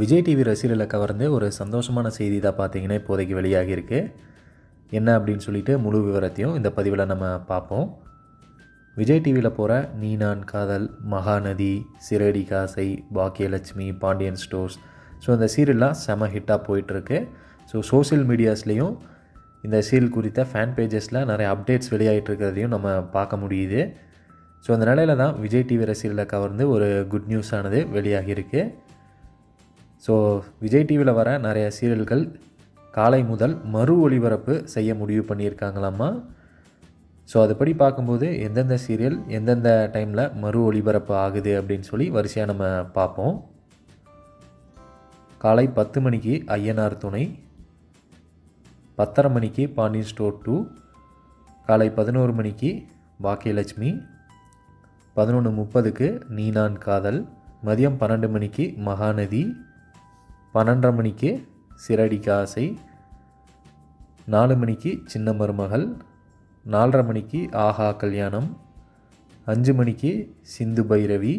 Vijay TV ரசிகர்களை கவர்ந்து ஒரு சந்தோஷமான செய்தி தான் பார்த்தீங்கன்னா இப்போதைக்கு வெளியாகியிருக்கு. என்ன அப்படின்னு சொல்லிட்டு முழு விவரத்தையும் இந்த பதிவில் நம்ம பார்ப்போம். விஜய் டிவியில் போகிற நீ நான் காதல் மகாநதி சிரடி காசை பாக்கியலட்சுமி பாண்டியன் ஸ்டோர்ஸ். ஸோ இந்த சீரியல்லாம் செம ஹிட்டாக போயிட்டுருக்கு. ஸோ சோசியல் மீடியாஸ்லேயும் இந்த சீரியல் குறித்த ஃபேன் பேஜஸில் நிறைய அப்டேட்ஸ் வெளியாகிட்டு இருக்கிறதையும் நம்ம பார்க்க முடியுது. ஸோ அந்த நிலையில தான் விஜய் டிவி ரசிகர்களை கவர்ந்து ஒரு குட் நியூஸ் ஆனது வெளியாகியிருக்கு. ஸோ விஜய் டிவியில் வர நிறைய சீரியல்கள் காலை முதல் மறு ஒளிபரப்பு செய்ய முடிவு பண்ணியிருக்காங்களாமா ஸோ அதுபடி பார்க்கும்போது எந்தெந்த சீரியல் எந்தெந்த டைமில் மறு ஒளிபரப்பு ஆகுது அப்படின்னு சொல்லி வரிசையாக நம்ம பார்ப்போம். காலை பத்து மணிக்கு ஐயனார் துணை பத்தரை மணிக்கு பாண்டியன் ஸ்டோர் டூ காலை பதினோரு மணிக்கு பாக்கியலட்சுமி பதினொன்று முப்பதுக்கு நீனான் காதல் மதியம் பன்னெண்டு மணிக்கு மகாநதி பன்னெண்டரை மணிக்கு சிறடிக்கு ஆசை நாலு மணிக்கு சின்ன மருமகள் நாலரை மணிக்கு ஆஹா கல்யாணம் அஞ்சு மணிக்கு சிந்து பைரவி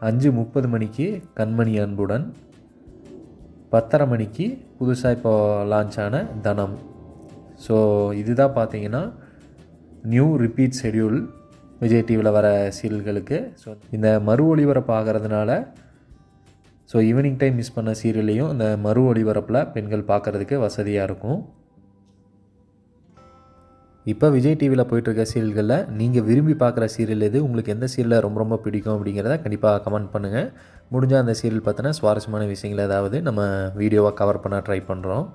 அஞ்சு முப்பது மணிக்கு கண்மணி அன்புடன் பத்தரை மணிக்கு புதுசாக இப்போ லான்ச் ஆன தனம். ஸோ இதுதான் பார்த்தீங்கன்னா நியூ ரிப்பீட் ஷெடியூல் விஜய் டிவியில் வர சீரியல்களுக்கு ஸோ இந்த மறு ஒளிபரப்பு ஆகிறதுனால ஸோ ஈவினிங் டைம் மிஸ் பண்ண சீரியல்லையும் இந்த மறு ஒளிபரப்பில் பெண்கள் பார்க்குறதுக்கு வசதியாக இருக்கும். இப்போ விஜய் டிவியில் போயிட்டுருக்க சீரியல்களில் நீங்கள் விரும்பி பார்க்குற சீரியல் எது? உங்களுக்கு எந்த சீரியலில் ரொம்ப ரொம்ப பிடிக்கும் அப்படிங்கிறத கண்டிப்பாக கமெண்ட் பண்ணுங்கள் முடிஞ்சால் அந்த சீரியல் பார்த்தினா சுவாரஸ்யமான விஷயங்கள் ஏதாவது நம்ம வீடியோவாக கவர் பண்ண ட்ரை பண்ணுறோம்